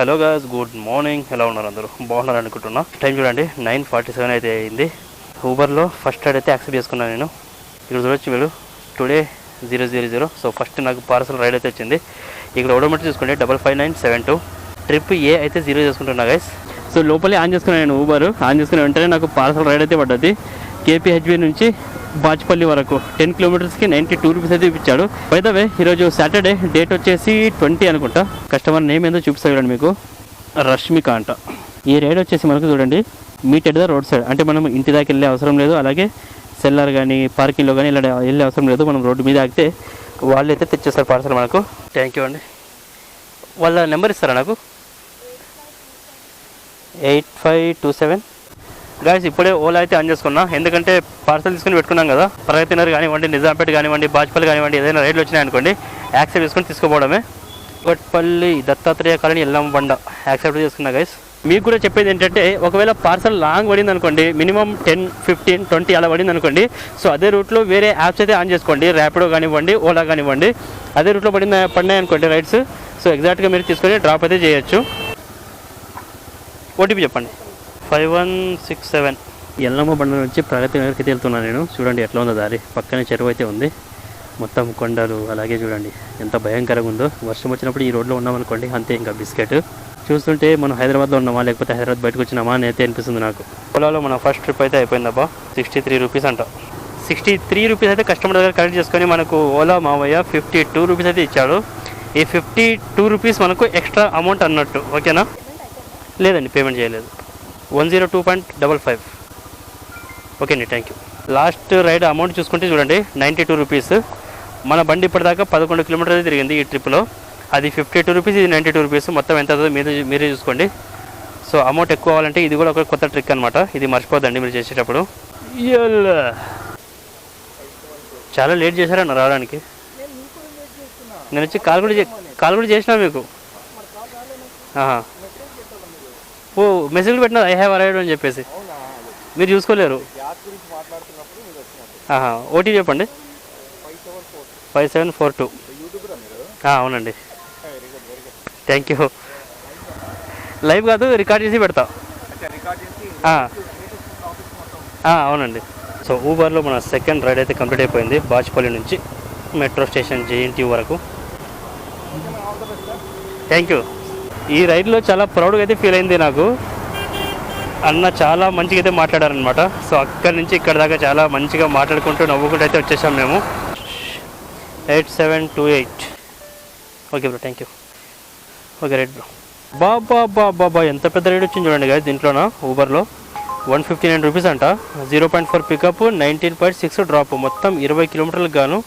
Hello guys good morning. ఎలా ఉన్నారు అందరూ? బాగున్నారు అనుకుంటున్నా. టైం చూడండి నైన్ ఫార్టీ సెవెన్ అయితే అయింది. ఊబర్లో ఫస్ట్ రైడ్ అయితే యాక్సెప్ట్ చేసుకున్నాను నేను. ఇక్కడ చూడొచ్చు వీళ్ళు today zero zero zero. So first నాకు పార్సల్ రైడ్ అయితే వచ్చింది. ఇక్కడ ఓడోమీటర్ చూసుకోండి double five nine seven two. Trip A అయితే జీరో చేసుకుంటున్నా గైస్ సో లోపలే ఆన్ చేసుకున్నాను నేను ఊబర్. ఆన్ చేసుకున్న వెంటనే నాకు పార్సల్ రైడ్ అయితే పడ్డది. కేపీహెచ్బి నుంచి బాచ్పల్లి వరకు. టెన్ కిలోమీటర్స్కి నైంటీ టూ రూపీస్ అయితే ఇప్పించాడు. వే ఈరోజు సాటర్డే డేట్ వచ్చేసి ట్వంటీ అనుకుంటా. కస్టమర్ నేమ్ ఏందో చూపిస్తా మీకు. రష్మిక అంట ఈ రైడ్ వచ్చేసి మనకు చూడండి meet at the road side అంటే మనం ఇంటి దాకా వెళ్ళే అవసరం లేదు. అలాగే సెల్లర్ కానీ పార్కింగ్లో కానీ ఇలా వెళ్ళే అవసరం లేదు. మనం రోడ్డు మీద ఆగితే వాళ్ళు అయితే తెచ్చేస్తారు పార్సల్ మనకు. థ్యాంక్ యూ అండి. వాళ్ళ నెంబర్ ఇస్తారా నాకు? Eight five two seven guys ఇప్పుడే ఓలా అయితే ఆన్ చేసుకున్నా. ఎందుకంటే పార్సల్ తీసుకుని పెట్టుకున్నాం కదా. ప్రగతినగర్ కానివ్వండి నిజాంపేట కానివ్వండి బాజ్పల్లి కానివ్వండి ఏదైనా రైడ్లు వచ్చినాయి అనుకోండి యాక్సెప్ట్ చేసుకుని తీసుకుపోవడమే. కొట్పల్లి దత్తాత్రేయ కాలనీ ఎల్లం బండ. యాక్సెప్ట్ చేసుకున్నా గైస్ మీకు కూడా చెప్పేది ఏంటంటే ఒకవేళ పార్సల్ లాంగ్ పడింది అనుకోండి మినిమం టెన్ ఫిఫ్టీన్ ట్వంటీ అలా పడింది అనుకోండి సో అదే రూట్లో వేరే యాప్స్ అయితే ఆన్ చేసుకోండి. ర్యాపిడో కానివ్వండి ఓలా కానివ్వండి అదే రూట్లో పడింది పడినాయి అనుకోండి రైడ్స్ సో ఎగ్జాక్ట్గా మీరు తీసుకొని డ్రాప్ అయితే చేయొచ్చు. ఓటీపీ చెప్పండి. Five one six seven. Yellamma Banda నుంచి ప్రగతి నగర్కి వెళ్తున్నాను నేను. చూడండి ఎట్లా ఉందో దారి. పక్కనే చెరువు అయితే ఉంది. మొత్తం కొండలు అలాగే చూడండి. ఎంత భయంకరంగా ఉందో. వర్షం వచ్చినప్పుడు ఈ రోడ్లో ఉన్నామనుకోండి అంతే ఇంకా బిస్కెట్. చూస్తుంటే మనం హైదరాబాద్లో ఉన్నామా లేకపోతే హైదరాబాద్ బయటకు వచ్చినామా అని అయితే అనిపిస్తుంది నాకు. పొలాలో మన ఫస్ట్ ట్రిప్ అయితే అయిపోయిందబ్బా. సిక్స్టీ త్రీ రూపీస్ అంట. సిక్స్టీ త్రీ రూపీస్ అయితే కస్టమర్ దగ్గర కలెక్ట్ చేసుకొని మనకు ఓలా మావయ్య ఫిఫ్టీ టూ రూపీస్ అయితే ఇచ్చాడు. ఈ ఫిఫ్టీ టూ రూపీస్ మనకు ఎక్స్ట్రా అమౌంట్ అన్నట్టు. ఓకేనా? లేదండి పేమెంట్ చేయలేదు. One zero two point double five. Okay అండి thank you last ride amount చూసుకుంటే చూడండి నైంటీ టూ రూపీస్ మన బండి ఇప్పటిదాకా పదకొండు కిలోమీటర్లు తిరిగింది ఈ ట్రిప్లో అది ఫిఫ్టీ టూ రూపీస్ ఇది నైంటీ టూ రూపీస్ మొత్తం ఎంత అవుతుందో మీరు మీరే చూసుకోండి. సో అమౌంట్ ఎక్కువ అవ్వాలంటే ఇది కూడా ఒక కొత్త ట్రిక్ అనమాట ఇది మర్చిపోద్దండి మీరు చేసేటప్పుడు. చాలా లేట్ చేశారన్న రావడానికి? నేను వచ్చి కాల్ కూడా చే- కాల్ కూడా చేసినా మీకు? ఆహా. ఓ మెసేజ్లు పెట్టినా ఐ హ్యావ్ అరైవ్డ్ అని చెప్పేసి. మీరు చూసుకోలేరు. ఓటీ చెప్పండి. ఫైవ్ సెవెన్ ఫోర్ టూ అవునండి. థ్యాంక్ యూ లైవ్ కాదు రికార్డ్ చేసి పెడతా. అవునండి. సో ఊబర్లో మన సెకండ్ రైడ్ అయితే కంప్లీట్ అయిపోయింది బాచ్పల్లి నుంచి. మెట్రో స్టేషన్ జేఎన్టీ వరకు. థ్యాంక్ యూ ఈ రైడ్లో చాలా ప్రౌడ్గా అయితే ఫీల్ అయింది నాకు. అన్న చాలా మంచిగా అయితే మాట్లాడారనమాట సో అక్కడి నుంచి ఇక్కడ దాకా చాలా మంచిగా మాట్లాడుకుంటూ నవ్వుకుంటూ అయితే వచ్చేసాం మేము. Eight seven two eight. Okay bro thank you okay right bro. బాబా బాబా బా ఎంత పెద్ద రేట్ వచ్చింది చూడండి గాయ దీంట్లోనా? ఊబర్లో వన్ ఫిఫ్టీ నైన్ రూపీస్ అంట. Zero point four pickup nineteen point six drop. మొత్తం ఇరవై కిలోమీటర్లకు గాను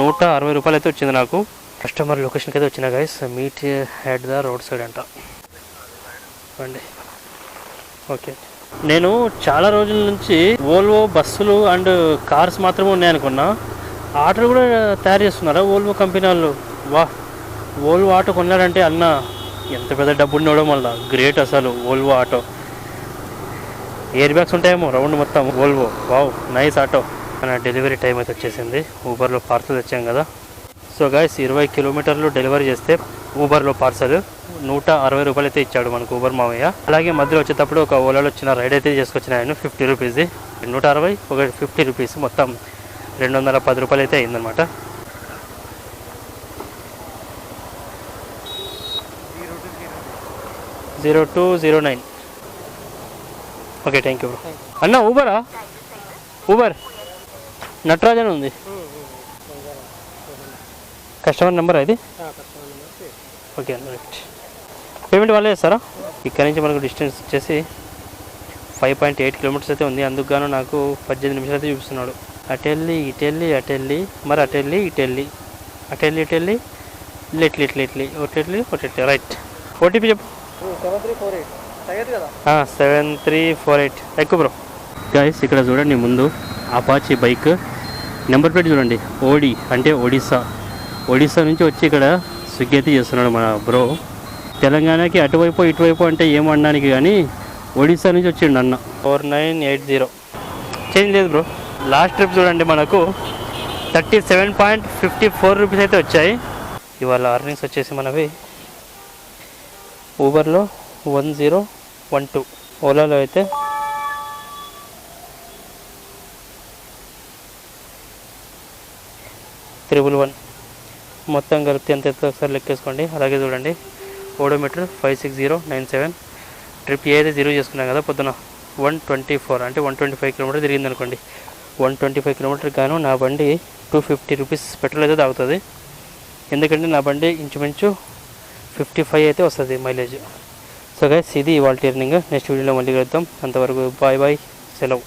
నూట అరవై రూపాయలు అయితే వచ్చింది నాకు. కస్టమర్ లొకేషన్కి అయితే వచ్చిన guys meet at the road side అంట. అండి ఓకే నేను చాలా రోజుల నుంచి ఓల్వో బస్సులు అండ్ కార్స్ మాత్రమే ఉన్నాయనుకున్నా ఆటోలు కూడా తయారు చేస్తున్నారా ఓల్వో కంపెనీ వాళ్ళు? వా ఓల్వో ఆటో కొన్నాడంటే అన్న ఎంత పెద్ద డబ్బు ఉండడం వల్ల. గ్రేట్ అసలు ఓల్వో ఆటో. ఎయిర్ బ్యాగ్స్ ఉంటాయేమో రౌండ్ మొత్తం ఓల్వో వావ్ నైస్ ఆటో. మన డెలివరీ టైం అయితే వచ్చేసింది. ఊబర్లో పార్సల్ తెచ్చాం కదా. సో గాయస్ ఇరవై కిలోమీటర్లు డెలివరీ చేస్తే ఊబర్లో పార్సల్ నూట అరవై రూపాయలు అయితే ఇచ్చాడు మనకు ఊబర్ మామయ్య. అలాగే మధ్యలో వచ్చేటప్పుడు ఒక ఓలాలో వచ్చిన రైడ్ అయితే చేసుకొచ్చిన ఆయన ఫిఫ్టీ రూపీస్ది నూట అరవై ఒక ఫిఫ్టీ రూపీస్ మొత్తం రెండు వందల పది రూపాయలు అయితే అయిందనమాట zero two zero nine okay thank you bro అన్న ఊబరా ఊబర్ నటరాజన్ ఉంది. కస్టమర్ నెంబర్ ఇది? ఓకే అన్న రైట్ పేమెంట్ వాళ్ళే చేస్తారా? ఇక్కడ నుంచి మనకు డిస్టెన్స్ వచ్చేసి ఫైవ్ పాయింట్ ఎయిట్ కిలోమీటర్స్ అయితే ఉంది. అందుకు గాను నాకు పద్దెనిమిది నిమిషాలు అయితే చూపిస్తున్నాడు. అటెళ్ళి ఇటెళ్ళి అటెళ్ళి మరి అటెళ్ళి ఇటెళ్ళి అటెళ్ళి ఇటెళ్ళి ఇట్లి ఇట్లి ఇట్లి ఒకటి ఒకటి రైట్. ఓటీపీ చెప్పు. Seven three four eight. ఎక్కువ బ్రో. గైస్ ఇక్కడ చూడండి ముందు. అపాచీ బైక్ నెంబర్ ప్లేట్ చూడండి. ఓడి అంటే ఒడిస్సా. ఒడిస్సా నుంచి వచ్చి ఇక్కడ స్విగ్గీ అయితే చేస్తున్నాడు మన బ్రో. తెలంగాణకి అటువైపు ఇటువైపు అంటే ఏం అనడానికి కానీ ఒడిస్సా నుంచి వచ్చిండు అన్న. Four nine eight zero. Change లేదు బ్రో. లాస్ట్ ట్రిప్ చూడండి మనకు thirty seven point fifty four rupees అయితే వచ్చాయి. ఇవాళ అర్నింగ్స్ వచ్చేసి మనవి ఊబర్లో వన్ జీరో వన్ టూ ఓలాలో అయితే త్రిబుల్ వన్. మొత్తం కలిపితే ఎంత అవుతుందో ఒకసారి లెక్కేసుకోండి అలాగే చూడండి. Odometer five six zero nine seven. Trip ఏదైతే జీరో చేసుకున్నాం కదా పొద్దున వన్ ట్వంటీ ఫోర్ అంటే వన్ ట్వంటీ ఫైవ్ కిలోమీటర్ తిరిగింది అనుకోండి. వన్ ట్వంటీ ఫైవ్ కిలోమీటర్ గాను నా బండి టూ ఫిఫ్టీ రూపీస్ పెట్రోల్ అయితే తాగుతుంది. ఎందుకంటే నా బండి ఇంచుమించు ఫిఫ్టీ ఫైవ్ అయితే వస్తుంది మైలేజ్. సో గైస్ ఇది ఇవాళ టర్నింగ్ నెక్స్ట్ వీడియోలో మళ్ళీ కలుద్దాం. అంతవరకు బాయ్ బాయ్ సెలవు.